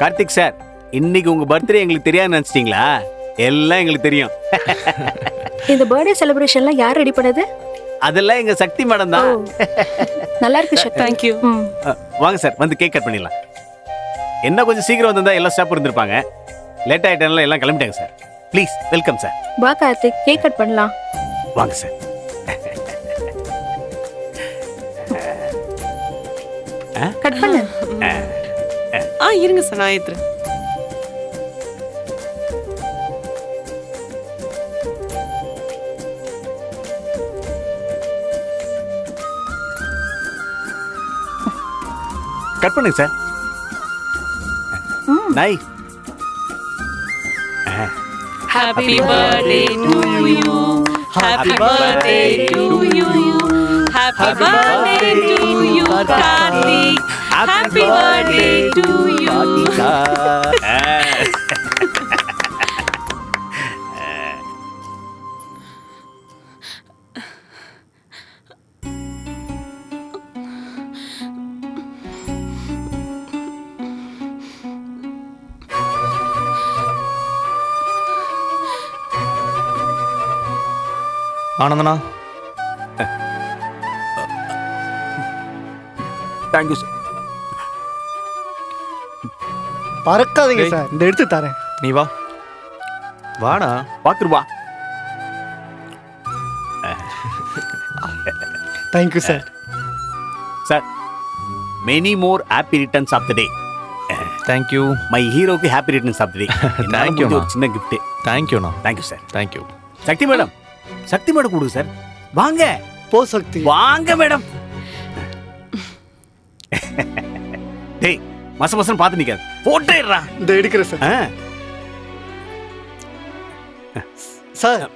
Karthik sir இன்னைக்கு உங்க birthday எங்களுக்கு தெரியாது நினைச்சிட்டீங்களா? எல்லாம் எங்களுக்கு தெரியும். இந்த பர்த்டே செலிப்ரேஷன்லாம் யார் ரெடி பண்ணது? அதெல்லாம் எங்க சக்தி மேடம் தான். நல்லா இருக்கு சக்தி. தேங்க்யூ ம். அஹ், வாங்க சார் வந்து கேக் கட் பண்ணிடலாம். என்ன கொஞ்சம் சீக்கிரம் வந்திருந்தா எல்லா ஸ்டாஃப் இருந்திருப்பாங்க. லேட் ஆயிட்டனால எல்லாம் கிளம்பிட்டாங்க சார். Please welcome sir. வா கார்த்திக் கேக் கட் பண்ணலாம். வாங்க சார். கட் பண்ணு. ஆ இருங்க சார் நான் ஏத்துறேன் கட் பண்ணுங்க சார் நாய் happy birthday to you happy birthday to you happy birthday to you Karthik happy birthday to you ஆனந்தனா? Thank you sir பறக்காதீங்க டேய். சார். இந்த எடுத்து தரேன். நீ வா. வாடா. பார்த்துருவா thank you sir sir many more happy returns of the day thank you my ஹீரோக்கு happy returns of the day Thank you, ஒரு அண்ணா. சின்ன கிஃப்ட் தேங்க்யூண்ணா thank you sir thank you Shakti madam. Shakti madam கொடுங்க sir வாங்க. போ சக்தி. வாங்க madam. டேய் மச மசம் பார்த்து நிக்காது. போட்டேடுறா. இந்த எடுக்கிறேன் சார். ஆ. சார்.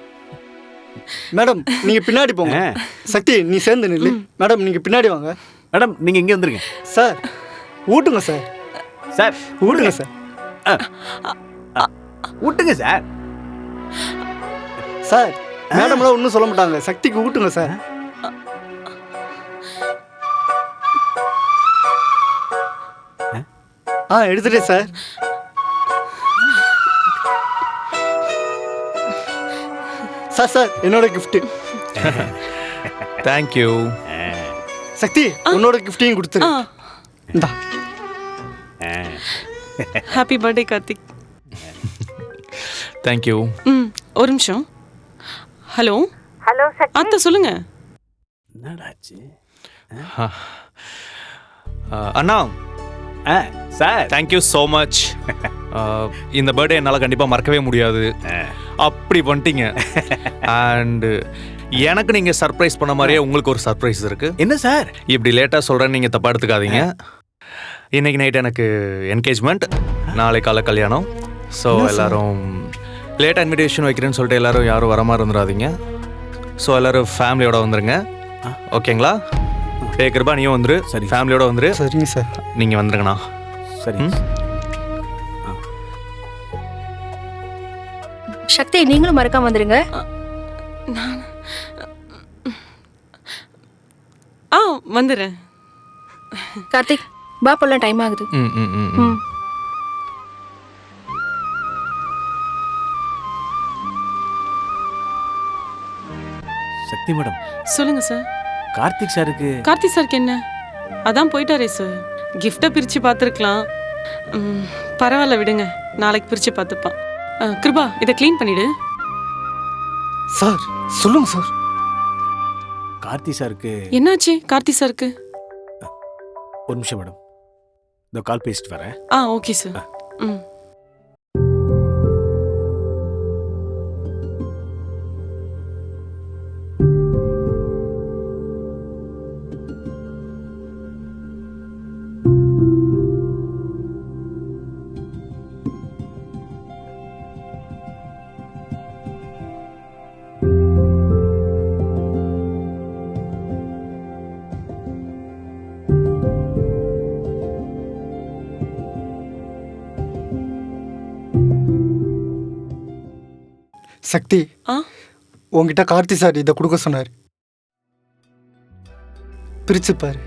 மேடம் நீங்க பின்னாடி போங்க. சக்தி நீ சேர்ந்து நில்லு. மேடம் நீங்க பின்னாடி வாங்க. மேடம் நீங்க இங்கே வந்துருங்க. சார் ஊட்டுங்க சார். சார். ஊட்டுங்க சார். விட்டுங்க சார். சார் மேடம்லாம் ஒன்றும் சொல்ல மாட்டாங்க. சக்திக்கு ஊட்டுங்க சார். ஆ எடுத்துட்டேன் சார் சார் சார் என்னோட gift. தேங்க்யூ சக்தி உன்னோட கிஃப்டையும் கொடுத்துரு. இந்தா. ஹாப்பி பர்த்டே கார்த்திக் தேங்க்யூ ம் ஒரு நிமிஷம். ஹலோ ஹலோ சக்தி அத்தை சொல்லுங்க. என்னடாச்சு? அண்ணா sir. Thank you so much இந்த பர்த்டே என்னால் கண்டிப்பாக மறக்கவே முடியாது. அப்படி பண்ணிட்டீங்க அண்டு எனக்கு நீங்கள் சர்ப்ரைஸ் பண்ண மாதிரியே உங்களுக்கு ஒரு சர்ப்ரைஸ் இருக்கு. என்ன சார்? இப்படி லேட்டாக சொல்கிறேன்னு நீங்கள் தப்பாக எடுத்துக்காதீங்க. இன்னைக்கு நைட் எனக்கு என்கேஜ்மெண்ட் நாளை காலை கல்யாணம். ஸோ எல்லாரும் லேட் இன்விடேஷன் வைக்கிறேன்னு சொல்லிட்டு எல்லாரும் யாரும் வர மாதிரி இருந்துடாதீங்க. ஸோ எல்லாரும் ஃபேமிலியோட வந்துருங்க. ஓகேங்களா ஏ கிருபா நீயும் வந்துரு. சரி. ஃபேமிலியோட வந்துரு. சரிங்க சார். நீங்கள் வந்துருங்கண்ணா. சரி? சக்தி நீங்களும் மறக்காம வந்துருங்க. நான் ஆ வந்துடுறேன் கார்த்திக் பா போலாம் டைம் ஆகுது. ம் ம் ம் ம். ம். சக்தி மேடம். சொல்லுங்க சார். கார்த்திக் சாருக்கு. கார்த்திக் சாருக்கு என்ன? அதான் போயிட்டாரே சார் கிஃப்டை பிரித்து பார்த்துருக்கலாம். பரவாயில்ல விடுங்க. நாளைக்கு பிரித்து பார்த்துப்பான் ஆ, கிருபா இதை க்ளீன் பண்ணிடு. சார் சொல்லுங்க சார். கார்த்தி சாருக்கு. என்னாச்சு கார்த்திக் சாருக்கு? ஒரு நிமிஷம் மேடம். இந்த கால் பேசிட்டு வரேன். ஆ ஓகே சார் ம். சக்தி. உங்ககிட்ட கார்த்தி சார் இதை கொடுக்க சொன்னார். பிரிச்சுப்பாரு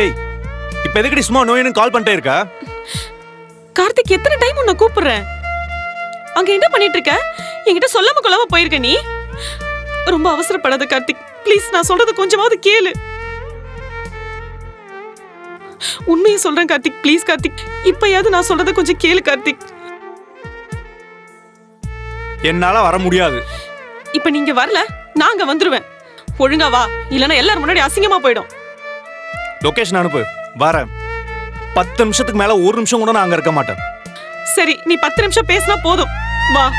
ஏய் இப்போ எதுக்கடி சும்மா நோயின்னு கால் பண்ணிட்டே இருக்கா? கார்த்திக் எத்தனை டைம் உன்னை கூப்பிடுறேன்? அங்க என்ன பண்ணிட்டு இருக்க? என்கிட்ட சொல்லாம கொள்ளாம போயிருக்க நீ? ரொம்ப அவசரப்படாத கார்த்திக் ப்ளீஸ் நான் சொல்றது கொஞ்சமாவது கேளு. உண்மையை சொல்றேன் கார்த்திக் ப்ளீஸ் கார்த்திக். இப்பயாவது நான் சொல்றத கொஞ்சம் கேளு கார்த்திக். என்னால வர முடியாது. இப்ப நீங்க வரல நாங்க வந்துருவேன். ஒழுங்கா வா இல்லனா எல்லாரும் முன்னாடி அசிங்கமா போயிடும். லொகேஷன் அனுப்பு. வரேன். பத்து நிமிஷத்துக்கு மேல ஒரு நிமிஷம் கூட நான் அங்க இருக்க மாட்டேன். சரி நீ பத்து நிமிஷம் பேசினா போதும். வா.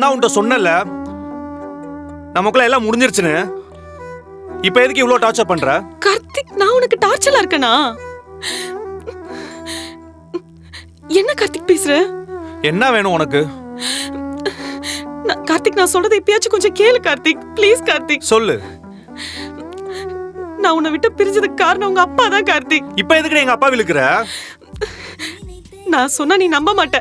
நான் தான் உன்கிட்ட சொன்னல நமக்குள்ள எல்லாம் முடிஞ்சிருச்சுன்னு. இப்போ எதுக்கு இவ்வளோ டார்ச்சர் பண்ற? கார்த்திக் நான் உனக்கு டார்ச்சலா இருக்கனா? என்ன கார்த்திக் பேசுற? என்ன வேணும் உனக்கு? கார்த்திக் நான் சொல்றதை இப்பயாச்சும் கொஞ்சம் கேளு கார்த்திக். ப்ளீஸ் கார்த்திக். சொல்லு. நான் உன்னை விட்டு பிரிஞ்சதுக்கு காரணம் உங்க அப்பா தான் கார்த்திக். இப்போ எதுக்கு எங்க அப்பா விழுக்கிற? நான் சொன்னா நீ நம்ப மாட்ட.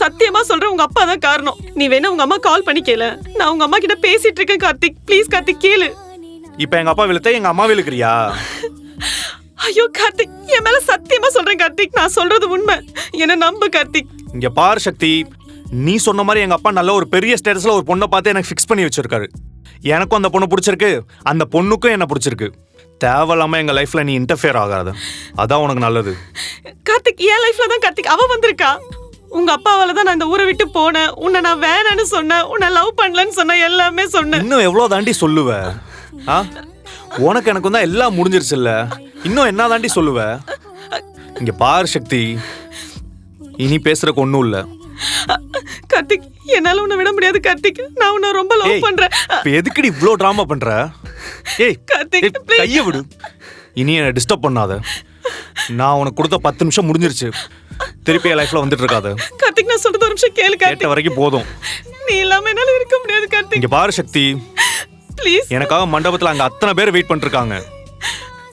சத்தியமா சொல்றேன் உங்க அப்பா தான் காரணம். நீ வேணா உங்க அம்மா கால் பண்ணி கேளு. நான் உங்க அம்மா கிட்ட பேசிட்டு இருக்கேன் கார்த்திக். ப்ளீஸ் கார்த்திக் கேளு. இப்போ எங்க அப்பா விழுத்த எங்க அம்மா விழுக்கிறியா? ஐயோ கார்த்திக் என் மேல சத்தியமா சொல்றேன் கார்த்திக். நான் சொல்றது உண்மை. என்ன நம்பு கார்த்திக். இங்க பார் சக்தி. நீ சொன்ன மாதிரி எங்க அப்பா நல்ல ஒரு பெரிய ஸ்டேட்டஸ்ல ஒரு பொண்ணை பார்த்து எனக்கு ஃபிக்ஸ் பண்ணி வச்சிருக்காரு. எனக்கும் அந்த பொண்ணு பிடிச்சிருக்கு அந்த பொண்ணுக்கும் என்ன பிடிச்சிருக்கு. தேவையில்லாம எங்க லைஃப்ல நீ இன்டர்ஃபியர் ஆகாத. அதான் உனக்கு நல்லது. கார்த்திக் என் லைஃப்ல தான் கார்த்திக். அவ வந்திருக்கா. உங்க அப்பாவால தான் நான் இந்த ஊரை விட்டு போனேன். உன்னை நான் வேணான்னு சொன்னேன். உன்னை லவ் பண்ணலன்னு சொன்ன எல்லாமே சொன்னேன். இன்னும் எவ்வளவு தாண்டி சொல்லுவ? உனக்கு எனக்கு தான் எல்லாம் முடிஞ்சிருச்சுல்ல. இன்னும் என்ன தாண்டி சொல்லுவ? இங்க பார் சக்தி. இனி பேசுறக்கு ஒண்ணும் இல்ல. கார்த்திக் என்னால உன்னை விட முடியாது கார்த்திக். நான் உன்னை ரொம்ப லவ் பண்றேன். இப்ப எதுக்குடி இவ்ளோ டிராமா பண்ற? ஏய் கார்த்திக். கைய விடு. இனி என்ன டிஸ்டர்ப் பண்ணாத. நான் உனக்கு கொடுத்த பத்து நிமிஷம் முடிஞ்சிருச்சு. திருப்பி என் லைஃப்ல வந்துட்டு இருக்காத. கார்த்திக் நான் சொல்றது ஒரு நிமிஷம் கேளு கார்த்திக். வரைக்கும் போதும். நீ இல்லாம என்னால இருக்க முடியாது கார்த்திக். இங்க பாரு சக்தி. ப்ளீஸ் எனக்காக மண்டபத்துல அங்க அத்தனை பேர் வெயிட் பண்ணிட்டு இருக்காங்க.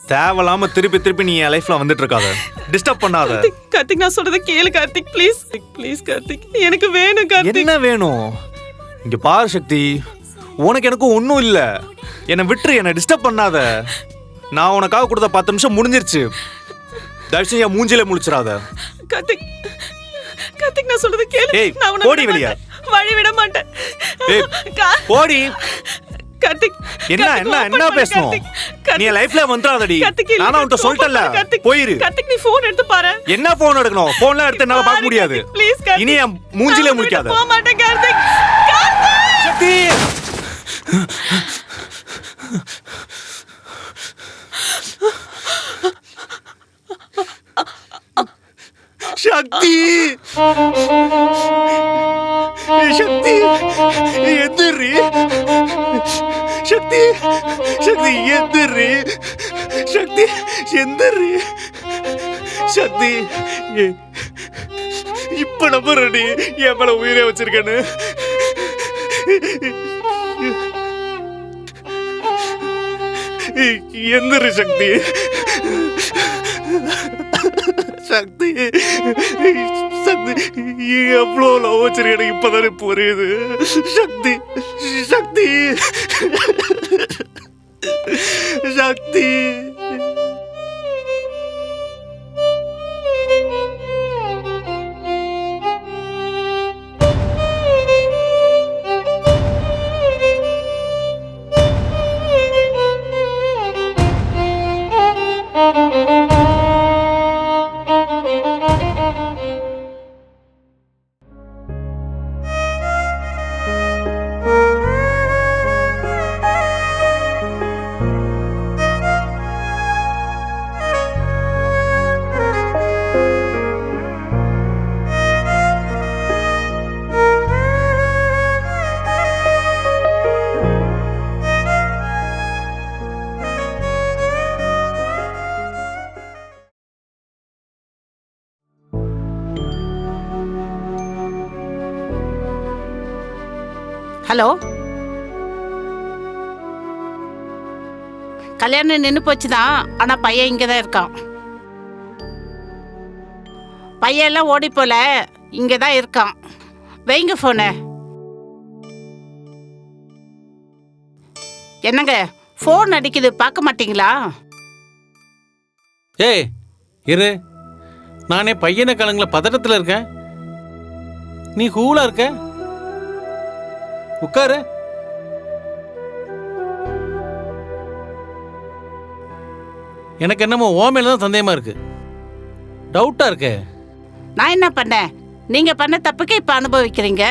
தேவையில்லாம திருப்பி திருப்பி நீ என் லைஃப்ல வந்துட்டு இருக்காத டிஸ்டர்ப் பண்ணாத. கார்த்திக் நான் சொல்றத கேளு கார்த்திக் ப்ளீஸ் ப்ளீஸ் கார்த்திக். எனக்கு வேணும் கார்த்திக். என்ன வேணும்? இங்க பாரு சக்தி. உனக்கு எனக்கும் ஒன்றும் இல்ல. என்னை விட்டுரு என்னை டிஸ்டர்ப் பண்ணாத. நான் உனக்காக கொடுத்த பத்து நிமிஷம் முடிஞ்சிருச்சு. தயவு செஞ்சு என் மூஞ்சில முழிச்சிடாத. கார்த்திக் கார்த்திக் நான் சொல்றத கேளு. ஏய், நான் உன்னை போடி விட வெளிய. மாட்டேன். வழி விட மாட்டேன். ஏய், கா- போடி. கார்த்திக் என்ன கார்த்திக், என்ன open என்ன பண்ணு, பேசணும்? கார்த்திக். நீ லைஃப்ல நானும் உன்கிட்ட கார்த்திக், சொல்லிட்டல. போயிரு. கார்த்திக் நீ போன் எடுத்து பாரு. என்ன போன் எடுக்கணும்? போன்லாம் எடுத்து என்னால பார்க்க முடியாது. ப்ளீஸ் இனி என் மூஞ்சிலே நான் முழிக்காத. போக மாட்டேன் கார்த்திக். சக்தி! சக்தி! சக்தி! எந்திரி! சக்தி சக்தி எந்திரி. சக்தி எந்திரி. சக்தி ஏ- இப்ப நம்புறடி என் மேல உயிரே வச்சிருக்கேன்னு. எந்திரு சக்தி. சக்தி சக்தி எவ்வளோ லவ் வச்சிருக்கேன் இப்பதானே புரியுது. சக்தி. சக்தி சக்தி ஹலோ? கல்யாணம் நின்று போச்சு தான் ஆனால் பையன் இங்கே தான் இருக்கான். பையன் எல்லாம் ஓடி போல இங்கே தான் இருக்கான். வைங்க ஃபோனை என்னங்க ஃபோன் அடிக்குது பார்க்க மாட்டீங்களா? ஏய் இரு. நானே பையனை கலங்கள பதட்டத்தில் இருக்கேன். நீ கூலாக இருக்க? உட்காரு. எனக்கு என்னமோ ஓ மேல தான் சந்தேகமா இருக்கு. டவுட்டா இருக்கே. நான் என்ன பண்ணேன்? நீங்கள் பண்ண தப்புக்கு இப்போ அனுபவிக்கிறீங்க.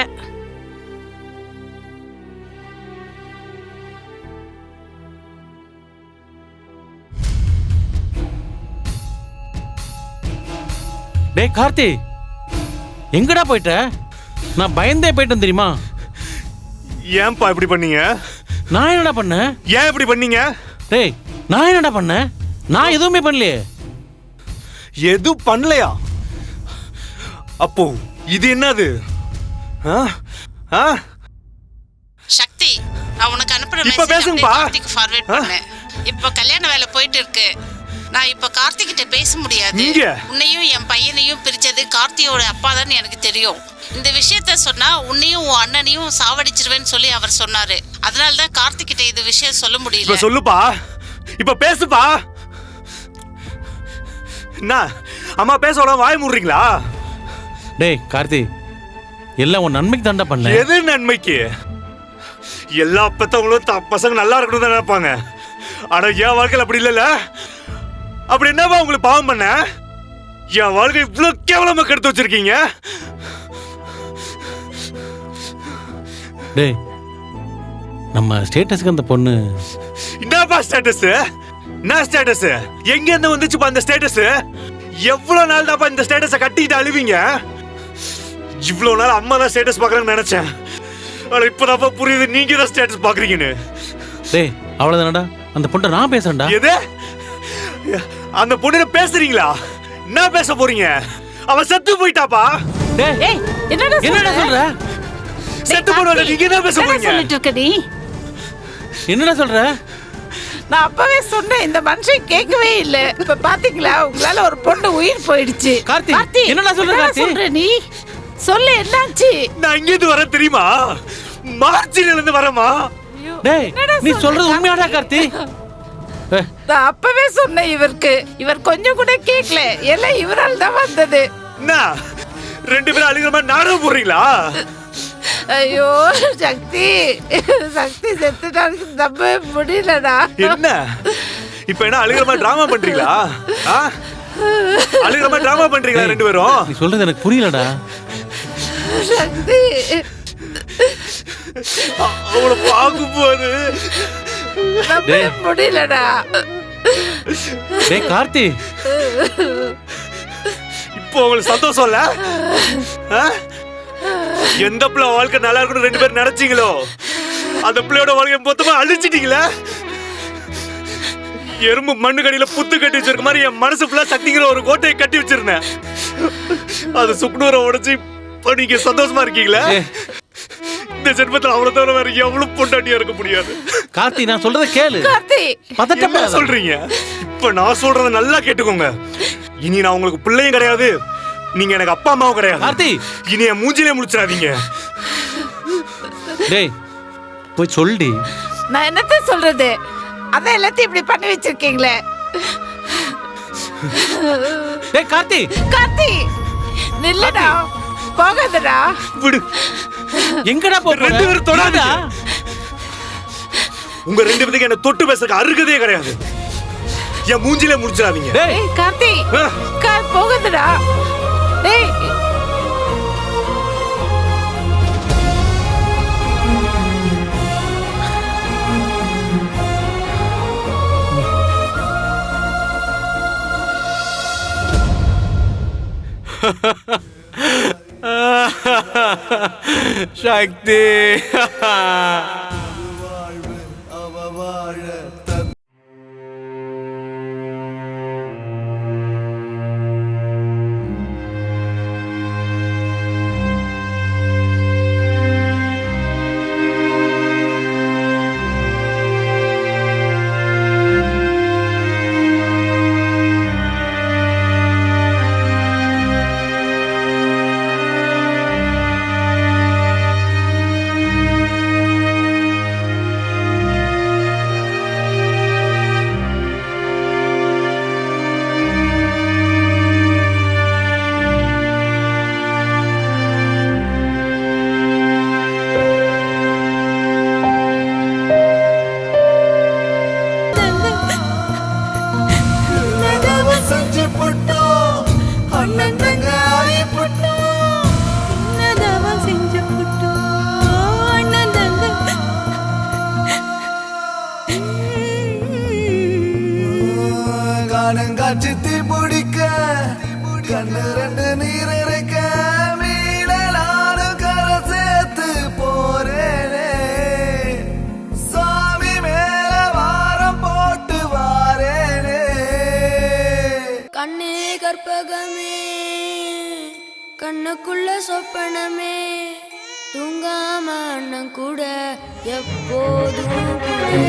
டேய் கார்த்தி. எங்கடா போயிட்ட? நான் பயந்தே போயிட்டேன் தெரியுமா? ஏன்பா இப்படி பண்ணீங்க? நான் என்னடா பண்ணேன் ஏன் இப்படி பண்ணீங்க? டேய் நான் என்னடா பண்ணேன் நான் எதுவுமே பண்ணலையே. எதுவும் பண்ணலையா? அப்போ இது என்னது? ஆ? ஆ? சக்தி நான் உனக்கு அனுப்புற இப்ப பேசுங்கப்பா. கார்த்திக் ஃபார்வர்ட் பண்ணேன் இப்போ கல்யாண வேலை போயிட்டு இருக்கு. நான் இப்போ கார்த்திக் கிட்ட பேச முடியாது. இங்க? உன்னையும் என் பையனையும் பிரிச்சது கார்த்தியோட அப்பா தான் எனக்கு தெரியும். இந்த விஷயத்த சொன்னா உன்னையும் உன் அண்ணனையும் சாவடிச்சிருவேன்னு சொல்லி அவர் சொன்னாரு. அதனால தான் கார்த்திக் கிட்ட இது விஷயம் சொல்ல இப்ப முடியல சொல்லுப்பா. இப்ப பேசுப்பா. என்ன? அம்மா பேச வாய் மூடுறீங்களா? டேய் கார்த்தி எல்லாம் உன் நன்மைக்கு தாண்டா பண்ணேன் எது நன்மைக்கு? எல்லா பெத்தவங்களும் த- பசங்க நல்லா இருக்கணும் தான் நினைப்பாங்க. ஆனா என் வாழ்க்கையில் அப்படி இல்லைல்ல. அப்படி என்னப்பா உங்களுக்கு பாவம் பண்ண? என் வாழ்க்கை இவ்வளவு கேவலமா கெடுத்து வச்சிருக்கீங்க? டேய் நம்ம ஸ்டேட்டஸ்க்கு அந்த பொண்ணு. என்னப்பா ஸ்டேட்டஸ் என்ன ஸ்டேட்டஸ் எங்க இருந்து வந்துச்சுப்பா இந்த ஸ்டேட்டஸ் எவ்வளவு நாள் தான்ப்பா இந்த ஸ்டேட்டஸை கட்டிட்டு அழுவீங்க? இவ்வளவு நாள் அம்மா தான் ஸ்டேட்டஸ் பார்க்கறேன்னு நினைச்சேன். ஆனா இப்பதான்ப்பா புரியுது நீங்க தான் ஸ்டேட்டஸ் பாக்குறீங்கன்னு டேய் அவ்வளவுதானடா? அந்த பொண்ணை நான் பேசுறேன்டா. எது? அந்த பொண்ணு பேசுறீங்களா? என்ன பேச போறீங்க? அவன் செத்து போயிட்டாப்பா. டேய் என்னடா என்னடா சொல்ற? செத்து போனவன நீங்க என்ன பேச போறீங்க? சொல்லிட்டு இருக்க நீ என்னடா சொல்ற? நான் அப்பவே சொன்னேன் இந்த மனுஷன் கேட்கவே இல்ல. இப்ப பாத்தீங்களா உங்களால ஒரு பொண்ணு உயிர் போயிடுச்சு. கார்த்தி, என்னடா சொல்ற, கார்த்தி? சொல்ற நீ? சொல்லு என்னாச்சு? நான் இங்க இருந்து வரேன் தெரியுமா? மார்ச்சில இருந்து வரேமா டேய் நீ சொல்றது உண்மையாடா கார்த்தி? நான் அப்பவே சொன்னேன் இவருக்கு. இவர் கொஞ்சம் கூட கேட்கல. எல்லாம் இவரால் தான் வந்தது. என்ன ரெண்டு பேரும் அழுகிற மாதிரி நாடகம் போடுறீங்களா? ஐயோ சக்தி. சக்தி செத்துட்டாருக்கு நம்ப முடியலடா. என்ன? இப்ப என்ன அழுகிற மாதிரி டிராமா பண்றீங்களா? அழுகிற மாதிரி டிராமா பண்றீங்களா ரெண்டு பேரும்? நீ சொல்றது எனக்கு புரியலடா. சக்தி. அவளை பார்க்கும்போது நம்ப டேய். முடியலடா. டேய் கார்த்தி. இப்போ உங்களுக்கு சந்தோஷம் இல்ல? ஆ? எந்த பிள்ளை வாழ்க்கை நல்லா இருக்கணும் ரெண்டு பேரும் நினைச்சீங்களோ? அந்த பிள்ளையோட வாழ்க்கை மொத்தமா அழிச்சிட்டீங்களே? எறும்பு மண்ணு கடியில புத்து கட்டி வச்சிருக்க மாதிரி என் மனசு ஃபுல்லா சக்திங்கிற ஒரு கோட்டையை கட்டி வச்சிருந்தேன். அது சுக்குநூரை உடைச்சு இப்போ நீங்க சந்தோஷமா இருக்கீங்களா? இந்த ஜென்மத்தில் அவ்வளவு தவிர வேற எவ்வளவு பொண்டாட்டியா இருக்க முடியாது? கார்த்தி நான் சொல்றத கேளு. கார்த்தி. பதட்டப்படாத. சொல்றீங்க? இப்ப நான் சொல்றத நல்லா கேட்டுக்கோங்க. இனி நான் உங்களுக்கு பிள்ளையும் கிடையாது. நீங்க எனக்கு அப்பா அம்மாவும் கிடையாது. கார்த்தி. இனி என் மூஞ்சிலே முடிச்சிடாதீங்க டேய் போய் சொல்டி. நான் என்னத்த சொல்றது? அதான் எல்லாத்தையும் இப்படி பண்ணி வச்சிருக்கீங்களே. டேய் கார்த்தி. கார்த்தி நில்லுடா. போகாதடா. விடு. எங்கடா போ? ரெண்டு பேரும் தொடாதீங்க. என்னடா? உங்க ரெண்டு பேத்துக்கு என்ன தொட்டு பேசுறதுக்கு அருகதே கிடையாது என் மூஞ்சிலே முடிச்சிடாதீங்க டேய் ஏய் கார்த்தி. கார் போகாதடா ஏய் சக்தி செஞ்சு காணங்காட்சி தீ பிடிக்க கண்ணு ரெண்டு நீர் இறைக்க மீனலாடு கரை சேர்த்து போறேனே. சாமி மேல வாரம் போட்டு வாரேனே. கண்ணே கற்பகமே கண்ணுக்குள்ள சொப்பனமே தூங்காம அண்ணன் கூட எப்போதும் கூட